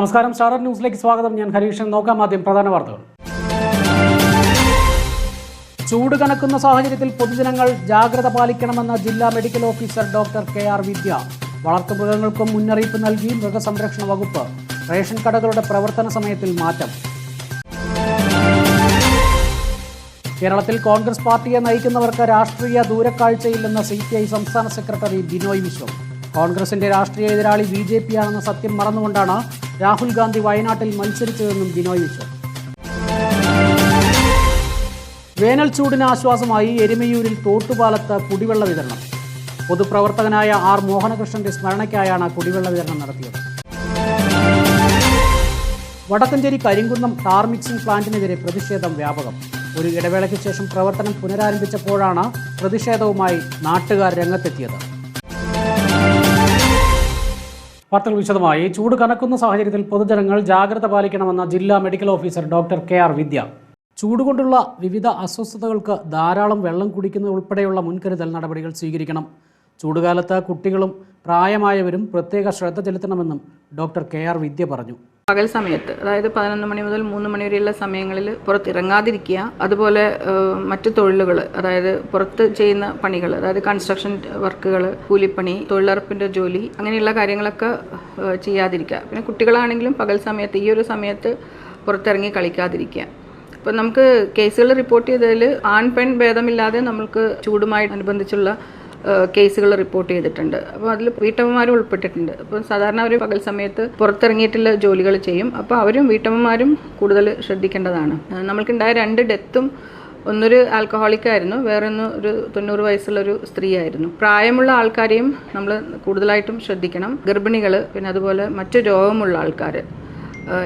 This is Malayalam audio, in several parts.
നമസ്കാരം. സ്റ്റാർ ന്യൂസിലേക്ക് സ്വാഗതം. ഞാൻ ഹരീഷൻ നോക്കാം ആദ്യം പ്രധാന വാർത്തകൾ. ചൂട് കനക്കുന്ന സാഹചര്യത്തിൽ പൊതുജനങ്ങൾ ജാഗ്രത പാലിക്കണമെന്ന ജില്ലാ medical officer doctor K R Vidya. വളർത്തുമൃഗങ്ങൾക്കും മുന്നറിയിപ്പ് നൽകി മൃഗസംരക്ഷണ വകുപ്പ്. റേഷൻ കടകളുടെ പ്രവർത്തന സമയത്തിൽ മാറ്റം. കേരളത്തിൽ കോൺഗ്രസ് പാർട്ടിയെ നയിക്കുന്നവർക്ക് രാഷ്ട്രീയ ദൂരക്കാഴ്ചയില്ലെന്ന് സി പി ഐ സംസ്ഥാന സെക്രട്ടറി ബിനോയ് വിശ്വം കോൺഗ്രസിന്റെ രാഷ്ട്രീയ എതിരാളി ബി ജെ പി ആണെന്ന സത്യം മറന്നുകൊണ്ടാണ് രാഹുൽ ഗാന്ധി വയനാട്ടിൽ മത്സരിച്ചതെന്നും ബിനോയ് വേനൽ ചൂടിന് ആശ്വാസമായി എരുമയൂരിൽ തോട്ടുപാലത്ത് കുടിവെള്ള വിതരണം. പൊതുപ്രവർത്തകനായ ആർ മോഹനകൃഷ്ണന്റെ സ്മരണയ്ക്കായാണ് കുടിവെള്ള വിതരണം നടത്തിയത്. വടക്കഞ്ചേരി കരിങ്കുന്നം ടാർ മിക്സിംഗ് പ്ലാന്റിനെതിരെ പ്രതിഷേധം വ്യാപകം. ഒരു ഇടവേളയ്ക്ക് ശേഷം പ്രവർത്തനം പുനരാരംഭിച്ചപ്പോഴാണ് പ്രതിഷേധവുമായി നാട്ടുകാർ രംഗത്തെത്തിയത്. വാർത്തകൾ വിശദമായി. ചൂട് കനക്കുന്ന സാഹചര്യത്തിൽ പൊതുജനങ്ങൾ ജാഗ്രത പാലിക്കണമെന്ന ജില്ലാ medical officer doctor K R Vidya. ചൂട് കൊണ്ടുള്ള വിവിധ അസ്വസ്ഥതകൾക്ക് ധാരാളം വെള്ളം കുടിക്കുന്നത് ഉൾപ്പെടെയുള്ള മുൻകരുതൽ നടപടികൾ സ്വീകരിക്കണം. ചൂടുകാലത്ത് കുട്ടികളും പ്രായമായവരും പ്രത്യേക ശ്രദ്ധ ചെലുത്തണമെന്നും ഡോക്ടർ കെ ആർ വിദ്യ പറഞ്ഞു. പകൽ സമയത്ത് അതായത് പതിനൊന്ന് മണി മുതൽ മൂന്ന് മണി വരെയുള്ള സമയങ്ങളിൽ പുറത്തിറങ്ങാതിരിക്കുക. അതുപോലെ മറ്റു തൊഴിലുകൾ അതായത് പുറത്ത് ചെയ്യുന്ന പണികൾ അതായത് കൺസ്ട്രക്ഷൻ വർക്കുകൾ കൂലിപ്പണി തൊഴിലുറപ്പിന്റെ ജോലി അങ്ങനെയുള്ള കാര്യങ്ങളൊക്കെ ചെയ്യാതിരിക്കുക. പിന്നെ കുട്ടികളാണെങ്കിലും പകൽ സമയത്ത് ഈ ഒരു സമയത്ത് പുറത്തിറങ്ങി കളിക്കാതിരിക്കുക. ഇപ്പം നമുക്ക് കേസുകൾ റിപ്പോർട്ട് ചെയ്തതിൽ ആൺ പെൺ ഭേദമില്ലാതെ നമുക്ക് ചൂടുമായി അനുബന്ധിച്ചുള്ള കേസുകൾ റിപ്പോർട്ട് ചെയ്തിട്ടുണ്ട്. അപ്പോൾ അതിൽ വീട്ടമ്മമാരും ഉൾപ്പെട്ടിട്ടുണ്ട്. അപ്പോൾ സാധാരണ അവർ പകൽ സമയത്ത് പുറത്തിറങ്ങിയിട്ടുള്ള ജോലികൾ ചെയ്യും. അപ്പോൾ അവരും വീട്ടമ്മമാരും കൂടുതൽ ശ്രദ്ധിക്കേണ്ടതാണ്. നമ്മൾക്കുണ്ടായ രണ്ട് ഡെത്തും ഒന്നൊരു ആൽക്കഹോളിക് ആയിരുന്നു. വേറൊന്ന് ഒരു തൊണ്ണൂറ് വയസ്സുള്ള ഒരു സ്ത്രീ ആയിരുന്നു പ്രായമുള്ള ആൾക്കാരെയും നമ്മൾ കൂടുതലായിട്ടും ശ്രദ്ധിക്കണം. ഗർഭിണികൾ പിന്നെ അതുപോലെ മറ്റു രോഗമുള്ള ആൾക്കാർ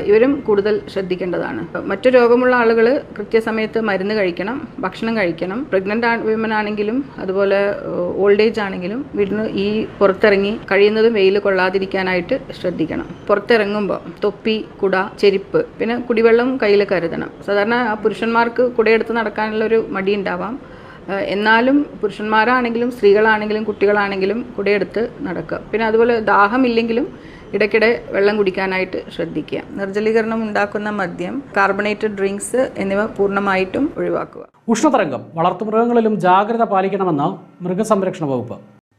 ഇവരും കൂടുതൽ ശ്രദ്ധിക്കേണ്ടതാണ്. മറ്റു രോഗമുള്ള ആളുകൾ കൃത്യസമയത്ത് മരുന്ന് കഴിക്കണം ഭക്ഷണം കഴിക്കണം. പ്രഗ്നന്റ് വിമൻ ആണെങ്കിലും അതുപോലെ ഓൾഡ് ഏജ് ആണെങ്കിലും വീടിന് ഈ പുറത്തിറങ്ങി കഴിയുന്നതും വെയിൽ കൊള്ളാതിരിക്കാനായിട്ട് ശ്രദ്ധിക്കണം. പുറത്തിറങ്ങുമ്പോൾ തൊപ്പി കുട ചെരിപ്പ് പിന്നെ കുടിവെള്ളം കയ്യിൽ കരുതണം. സാധാരണ പുരുഷന്മാർക്ക് കുടയെടുത്ത് നടക്കാനുള്ള ഒരു മടി ഉണ്ടാവാം. എന്നാലും പുരുഷന്മാരാണെങ്കിലും സ്ത്രീകളാണെങ്കിലും കുട്ടികളാണെങ്കിലും കുടയെടുത്ത് നടക്കുക. പിന്നെ അതുപോലെ ദാഹമില്ലെങ്കിലും ഇടയ്ക്കിടെ വെള്ളം കുടിക്കാനായിട്ട് ശ്രദ്ധിക്കുക. നിർജലീകരണം ഉണ്ടാക്കുന്ന മദ്യം കാർബണേറ്റഡ് ഡ്രിങ്ക്സ് എന്നിവ പൂർണമായിട്ടും ഒഴിവാക്കുക. ഉഷ്ണതരംഗം വളർത്തുമൃഗങ്ങളിലും ജാഗ്രത പാലിക്കണമെന്ന് മൃഗസംരക്ഷണ വകുപ്പ്.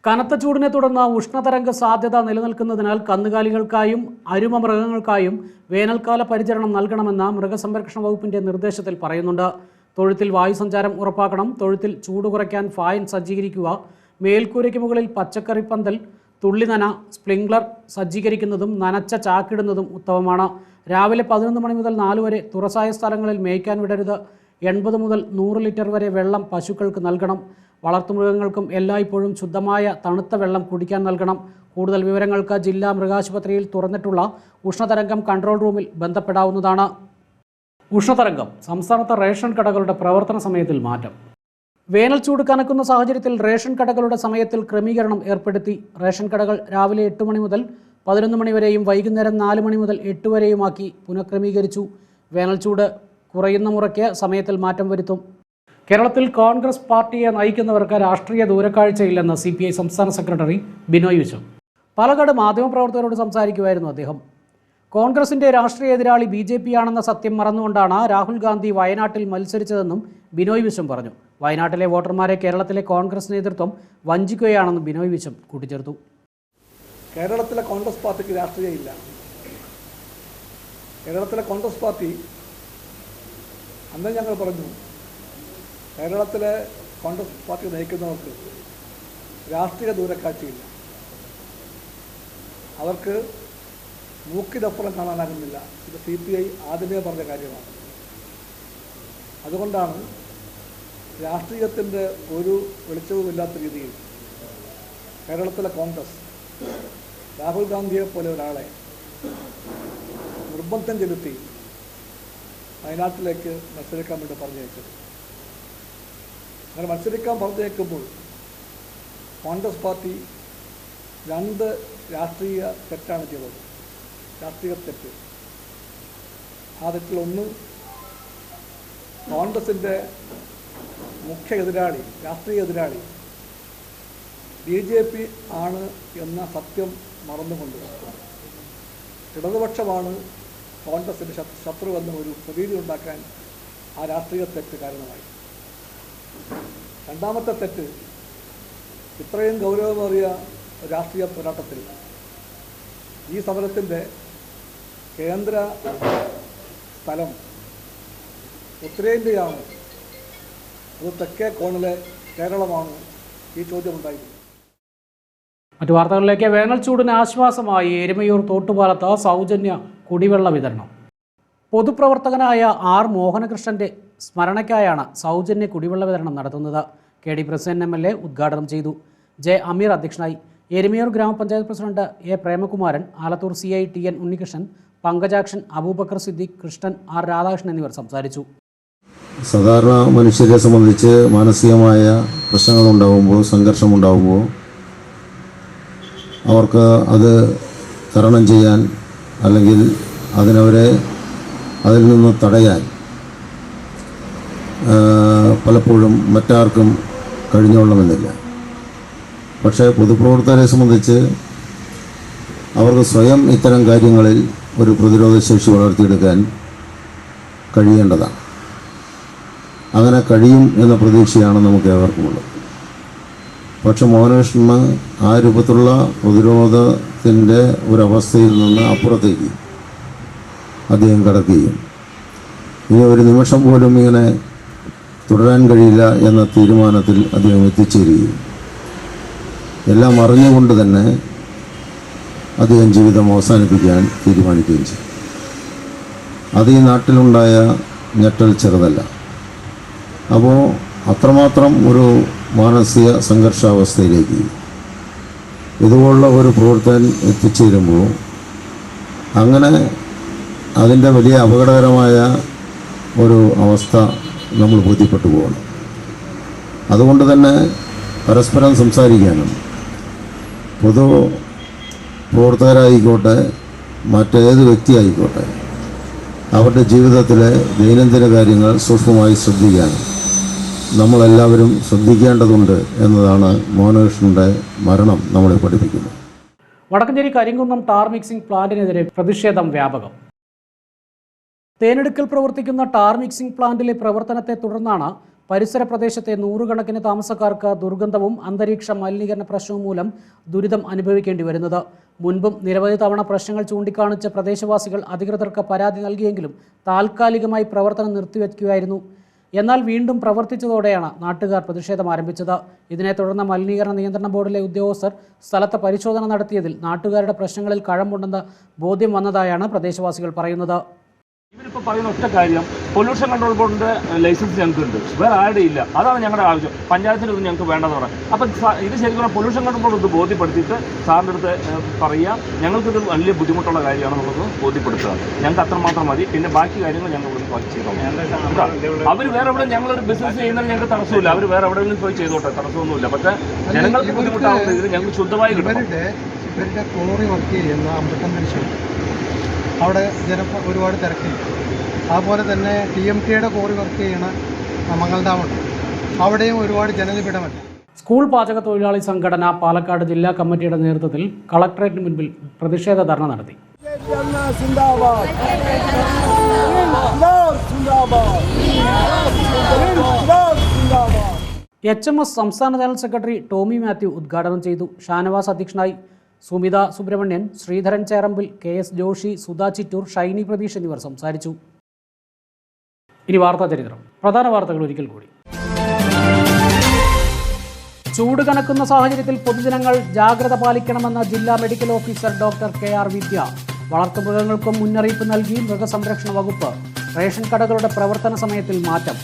കനത്ത ചൂടിനെ തുടർന്ന് ഉഷ്ണതരംഗ സാധ്യത നിലനിൽക്കുന്നതിനാൽ കന്നുകാലികൾക്കായും അരുമ മൃഗങ്ങൾക്കായും വേനൽക്കാല പരിചരണം നൽകണമെന്ന് മൃഗസംരക്ഷണ വകുപ്പിന്റെ നിർദ്ദേശത്തിൽ പറയുന്നുണ്ട്. തൊഴുത്തിൽ വായുസഞ്ചാരം ഉറപ്പാക്കണം തൊഴുത്തിൽ ചൂട് കുറയ്ക്കാൻ ഫായൻ സജ്ജീകരിക്കുക മേൽക്കൂരയ്ക്ക് മുകളിൽ പച്ചക്കറി പന്തൽ തുള്ളി നന സ്പ്രിംഗ്ലർ സജ്ജീകരിക്കുന്നതും നനച്ച ചാക്കിടുന്നതും ഉത്തമമാണ്. രാവിലെ പതിനൊന്ന് മണി മുതൽ നാല് വരെ തുറസായ സ്ഥലങ്ങളിൽ മേയ്ക്കാൻ വിടരുത്. എൺപത് മുതൽ നൂറ് ലിറ്റർ വരെ വെള്ളം പശുക്കൾക്ക് നൽകണം. വളർത്തുമൃഗങ്ങൾക്കും എല്ലായ്പ്പോഴും ശുദ്ധമായ തണുത്ത വെള്ളം കുടിക്കാൻ നൽകണം. കൂടുതൽ വിവരങ്ങൾക്ക് ജില്ലാ മൃഗാശുപത്രിയിൽ തുറന്നിട്ടുള്ള ഉഷ്ണതരംഗം കൺട്രോൾ റൂമിൽ ബന്ധപ്പെടാവുന്നതാണ്. ഉഷ്ണതരംഗം സംസ്ഥാനത്തെ റേഷൻ കടകളുടെ പ്രവർത്തന സമയത്തിൽ മാറ്റം. വേനൽ ചൂട് കനക്കുന്ന സാഹചര്യത്തിൽ റേഷൻ കടകളുടെ സമയത്തിൽ ക്രമീകരണം ഏർപ്പെടുത്തി. റേഷൻ കടകൾ രാവിലെ എട്ട് മണി മുതൽ പതിനൊന്ന് മണി വരെയും വൈകുന്നേരം നാല് മണി മുതൽ എട്ട് വരെയുമാക്കി പുനഃക്രമീകരിച്ചു. വേനൽ ചൂട് കുറയുന്ന മുറയ്ക്ക് സമയത്തിൽ മാറ്റം വരുത്തും. കേരളത്തിൽ കോൺഗ്രസ് പാർട്ടിയെ നയിക്കുന്നവർക്ക് രാഷ്ട്രീയ ദൂരക്കാഴ്ചയില്ലെന്ന് സി സംസ്ഥാന സെക്രട്ടറി ബിനോയ് വിശ്വം. പാലക്കാട് മാധ്യമപ്രവർത്തകരോട് സംസാരിക്കുമായിരുന്നു അദ്ദേഹം. കോൺഗ്രസിന്റെ രാഷ്ട്രീയ എതിരാളി ബി ജെ പി ആണെന്ന സത്യം മറന്നുകൊണ്ടാണ് രാഹുൽ ഗാന്ധി വയനാട്ടിൽ മത്സരിച്ചതെന്നും ബിനോയ് വിശ്വം പറഞ്ഞു. വയനാട്ടിലെ വോട്ടർമാരെ കേരളത്തിലെ കോൺഗ്രസ് നേതൃത്വം വഞ്ചിക്കുകയാണെന്നും ബിനോയ് വിശ്വം കൂട്ടിച്ചേർത്തു. കേരളത്തിലെ കോൺഗ്രസ് പാർട്ടിക്ക് രാഷ്ട്രീയമില്ല കേരളത്തിലെ കോൺഗ്രസ് പാർട്ടി അന്ന് ഞങ്ങൾ പറഞ്ഞു കേരളത്തിലെ കോൺഗ്രസ് പാർട്ടി നയിക്കുന്നവർക്ക് രാഷ്ട്രീയ ദൂരക്കാഴ്ചയില്ല. അവർക്ക് മൂക്കിനപ്പുറം കാണാനാകുന്നില്ല. ഇത് സി പി ഐ ആദ്യമേ പറഞ്ഞ കാര്യമാണ്. അതുകൊണ്ടാണ് രാഷ്ട്രീയത്തിന്റെ ഒരു വെളിച്ചവുമില്ലാത്ത രീതിയിൽ കേരളത്തിലെ കോൺഗ്രസ് രാഹുൽ ഗാന്ധിയെ പോലെ ഒരാളെ നിർബന്ധം ചെലുത്തി വയനാട്ടിലേക്ക് മത്സരിക്കാൻ വേണ്ടി പറഞ്ഞയച്ചത്. അങ്ങനെ മത്സരിക്കാൻ പറഞ്ഞേക്കുമ്പോൾ കോൺഗ്രസ് പാർട്ടി രണ്ട് രാഷ്ട്രീയ തെറ്റാണ് ചെയ്തത്. രാഷ്ട്രീയ തെറ്റ് ആ തെറ്റിലൊന്ന് കോൺഗ്രസിന്റെ മുഖ്യ എതിരാളി രാഷ്ട്രീയ എതിരാളി. ബി ജെ പി ആണ് എന്ന സത്യം മറന്നുകൊണ്ട്. ഇടതുപക്ഷമാണ് കോൺഗ്രസിന്റെ ശത്രു ശത്രുവെന്ന ഒരു പ്രതീതി ഉണ്ടാക്കാൻ ആ രാഷ്ട്രീയ തെറ്റ് കാരണമായി. രണ്ടാമത്തെ തെറ്റ് ഇത്രയും ഗൗരവമേറിയ രാഷ്ട്രീയ പോരാട്ടത്തിൽ ഈ സമരത്തിന്റെ കേന്ദ്ര സ്ഥലം ഉത്തരേന്ത്യയാണ്. അത് തെക്കേ കോണിലെ കേരളമാണ് ഈ ചോദ്യമുണ്ടായിരുന്നു മറ്റു വാർത്തകളിലേക്ക് വേനൽച്ചൂടിന് ആശ്വാസമായി എരുമയൂർ തോട്ടുപാലത്ത് സൗജന്യ കുടിവെള്ള വിതരണം. പൊതുപ്രവർത്തകനായ ആർ മോഹനകൃഷ്ണന്റെ സ്മരണയ്ക്കായാണ് സൗജന്യ കുടിവെള്ള വിതരണം നടത്തുന്നത്. K D president M L A ഉദ്ഘാടനം ചെയ്തു. ജെ അമീർ അധ്യക്ഷനായി എരുമയൂർ ഗ്രാമപഞ്ചായത്ത് president A Premakumaran Alathur C I T N Unnikrishnan Pankajakshan Abubakar Siddique Krishnan R Radhakrishnan എന്നിവർ സംസാരിച്ചു. സാധാരണ മനുഷ്യരെ സംബന്ധിച്ച് മാനസികമായ പ്രശ്നങ്ങൾ ഉണ്ടാകുമ്പോൾ സംഘർഷം ഉണ്ടാകുമ്പോൾ അവർക്ക് അത് തരണം ചെയ്യാൻ അല്ലെങ്കിൽ അതിനവരെ അതിൽ നിന്ന് തടയാൻ പലപ്പോഴും മറ്റാർക്കും കഴിഞ്ഞോളണമെന്നില്ല. പക്ഷേ പൊതുപ്രവർത്തകരെ സംബന്ധിച്ച് അവർക്ക് സ്വയം ഇത്തരം കാര്യങ്ങളിൽ ഒരു പ്രതിരോധ ശേഷി വളർത്തിയെടുക്കാൻ കഴിയേണ്ടതാണ്. അങ്ങനെ കഴിയും എന്ന പ്രതീക്ഷയാണ് നമുക്ക് ഏവർക്കുമുള്ളത്. പക്ഷെ മോഹനകൃഷ്ണന് ആ രൂപത്തിലുള്ള പ്രതിരോധത്തിന്റെ ഒരവസ്ഥയിൽ നിന്ന് അപ്പുറത്തേക്ക് അദ്ദേഹം കടക്കുകയും ഇനി ഒരു നിമിഷം പോലും ഇങ്ങനെ തുടരാൻ കഴിയില്ല എന്ന തീരുമാനത്തിൽ അദ്ദേഹം എത്തിച്ചേരുകയും എല്ലാം അറിഞ്ഞുകൊണ്ട് തന്നെ അദ്ദേഹം ജീവിതം അവസാനിപ്പിക്കാൻ തീരുമാനിക്കുകയും ചെയ്തു. അത് ഈ നാട്ടിലുണ്ടായ ഞെട്ടൽ ചെറുതല്ല. അപ്പോൾ അത്രമാത്രം ഒരു മാനസിക സംഘർഷാവസ്ഥയിലേക്ക് ഇതുപോലുള്ള ഒരു പ്രവർത്തകൻ എത്തിച്ചേരുമ്പോൾ അങ്ങനെ അതിന്റെ വലിയ അപകടകരമായ ഒരു അവസ്ഥ നമ്മൾ ബോധ്യപ്പെട്ടു പോകണം. അതുകൊണ്ട് തന്നെ പരസ്പരം സംസാരിക്കാനും പൊതു പ്രവർത്തകരായിക്കോട്ടെ മറ്റേത് വ്യക്തിയായിക്കോട്ടെ അവരുടെ ജീവിതത്തിലെ ദൈനംദിന കാര്യങ്ങൾ സൂക്ഷ്മമായി ശ്രദ്ധിക്കാൻ നമ്മളെല്ലാവരും ശ്രദ്ധിക്കേണ്ടതുണ്ട് എന്നതാണ് മോഹനകൃഷ്ണന്റെ മരണം നമ്മളെ പഠിപ്പിക്കുന്നത്. വടക്കഞ്ചേരി കരിങ്കുന്നം ടാർ മിക്സിംഗ് പ്ലാന്റിനെതിരെ പ്രതിഷേധം വ്യാപകം. തേനെടുക്കൽ പ്രവർത്തിക്കുന്ന ടാർ മിക്സിംഗ് പ്ലാന്റിലെ പ്രവർത്തനത്തെ തുടർന്നാണ് പരിസര പ്രദേശത്തെ നൂറുകണക്കിന് താമസക്കാർക്ക് ദുർഗന്ധവും അന്തരീക്ഷ മലിനീകരണ പ്രശ്നവും മൂലം ദുരിതം അനുഭവിക്കേണ്ടി വരുന്നത്. മുൻപും നിരവധി തവണ പ്രശ്നങ്ങൾ ചൂണ്ടിക്കാണിച്ച പ്രദേശവാസികൾ അധികൃതർക്ക് പരാതി നൽകിയെങ്കിലും താൽക്കാലികമായി പ്രവർത്തനം നിർത്തിവെക്കുകയായിരുന്നു. എന്നാൽ വീണ്ടും പ്രവർത്തിച്ചതോടെയാണ് നാട്ടുകാർ പ്രതിഷേധം ആരംഭിച്ചത്. ഇതിനെ തുടർന്ന് മലിനീകരണ നിയന്ത്രണ ബോർഡിലെ ഉദ്യോഗസ്ഥർ സ്ഥലത്ത് പരിശോധന നടത്തിയതിൽ നാട്ടുകാരുടെ പ്രശ്നങ്ങളിൽ കഴമ്പുണ്ടെന്ന് ബോധ്യം വന്നതായാണ് പ്രദേശവാസികൾ പറയുന്നത്. ഇവരിപ്പോൾ പറയുന്ന ഒറ്റ കാര്യം പൊല്യൂഷൻ കൺട്രോൾ ബോർഡിന്റെ ലൈസൻസ് ഞങ്ങൾക്ക് ഉണ്ട് വേറെ ആരുടെ ഇല്ല. അതാണ് ഞങ്ങളുടെ ആവശ്യം. പഞ്ചായത്തിന് ഇത് ഞങ്ങൾക്ക് വേണ്ടെന്ന് പറയാം. അപ്പം ഇത് ശരിക്കും പറഞ്ഞാൽ പൊല്യൂഷൻ കൺട്രോൾ ബോർഡ് ഇത് ബോധ്യപ്പെടുത്തിയിട്ട് സാറിന്റെ അടുത്ത് പറയുക ഞങ്ങൾക്കിത് വലിയ ബുദ്ധിമുട്ടുള്ള കാര്യമാണ് കാര്യമാണെന്നുള്ളത് ബോധ്യപ്പെടുത്തുക. ഞങ്ങൾക്ക് അത്രമാത്രം മതി. പിന്നെ ബാക്കി കാര്യങ്ങൾ ഞങ്ങൾ ഇവിടെ ചെയ്തോളാം. അവർ വേറെ എവിടെ ഞങ്ങളൊരു ബിസിനസ് ചെയ്യുന്നതിന് ഞങ്ങൾക്ക് തടസ്സമില്ല. അവർ വേറെ എവിടെയെങ്കിലും പോയി ചെയ്തോട്ടെ. തടസ്സമൊന്നുമില്ല. പക്ഷേ ജനങ്ങൾക്ക് ബുദ്ധിമുട്ടാവുന്ന രീതിയിൽ ഞങ്ങൾക്ക് ശുദ്ധമായി കിട്ടും ഇവരുടെ വർക്ക് ചെയ്യുന്ന അവിടെ ജനപ്പ ഒരുപാട് തിരക്കില്ല. അതുപോലെ തന്നെ ടി എം ടിയുടെ കോറി വർക്ക് ചെയ്യണ മംഗൾധാമുണ്ട് അവിടെയും ഒരുപാട് ജനനിബിഡമല്ല സ്കൂൾ പാചക തൊഴിലാളി സംഘടന പാലക്കാട് ജില്ലാ കമ്മിറ്റിയുടെ നേതൃത്വത്തിൽ കളക്ടറേറ്റിന് മുൻപിൽ പ്രതിഷേധ ധർണ നടത്തി. എച്ച് എം എസ് സംസ്ഥാന ജനറൽ സെക്രട്ടറി ടോമി മാത്യു ഉദ്ഘാടനം ചെയ്തു. ഷാനവാസ് അധ്യക്ഷനായി സുമിത സുബ്രഹ്മണ്യൻ ശ്രീധരൻ ചേറമ്പിൽ കെ എസ് ജോഷി സുധാ ചിറ്റൂർ ഷൈനി പ്രതീഷ് എന്നിവർ സംസാരിച്ചു. ഇനി വാർത്താ ചരിത്രം. പ്രധാന വാർത്തകൾ ഒരിക്കൽ കൂടി. ചൂട് കനക്കുന്ന സാഹചര്യത്തിൽ പൊതുജനങ്ങൾ ജാഗ്രത പാലിക്കണമെന്ന ജില്ലാ medical officer doctor K R Vidya. വളർത്തുമൃഗങ്ങൾക്കും മുന്നറിയിപ്പ് നൽകി മൃഗസംരക്ഷണ വകുപ്പ്. റേഷൻ കടകളുടെ പ്രവർത്തന സമയത്തിൽ മാറ്റം.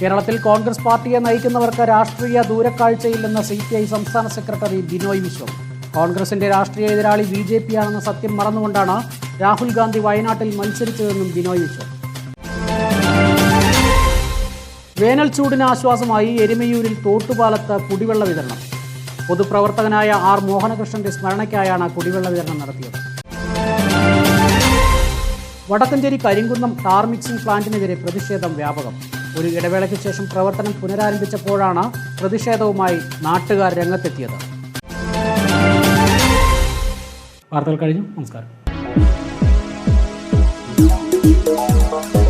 കേരളത്തിൽ കോൺഗ്രസ് പാർട്ടിയെ നയിക്കുന്നവർക്ക് രാഷ്ട്രീയ ദൂരക്കാഴ്ചയില്ലെന്ന സി പി ഐ സംസ്ഥാന സെക്രട്ടറി ബിനോയ് വിശ്വം കോൺഗ്രസിന്റെ രാഷ്ട്രീയ എതിരാളി ബി ജെ പി ആണെന്ന സത്യം മറന്നുകൊണ്ടാണ് രാഹുൽ ഗാന്ധി വയനാട്ടിൽ മത്സരിച്ചതെന്നും ബിനോയ് വിശ്വം. വേനൽ ചൂടിന് ആശ്വാസമായി എരുമയൂരിൽ തോട്ടുപാലത്ത് കുടിവെള്ള വിതരണം. പൊതുപ്രവർത്തകനായ ആർ മോഹനകൃഷ്ണന്റെ സ്മരണയ്ക്കായാണ് കുടിവെള്ള വിതരണം നടത്തിയത്. വടക്കഞ്ചേരി കരിങ്കുന്നം ടാർ മിക്സിംഗ് പ്ലാന്റിനെതിരെ പ്രതിഷേധം വ്യാപകം. ഒരു ഇടവേളയ്ക്ക് ശേഷം പ്രവർത്തനം പുനരാരംഭിച്ചപ്പോഴാണ് പ്രതിഷേധവുമായി നാട്ടുകാർ രംഗത്തെത്തിയത്. വാർത്തകൾ കഴിഞ്ഞു. നമസ്കാരം. Música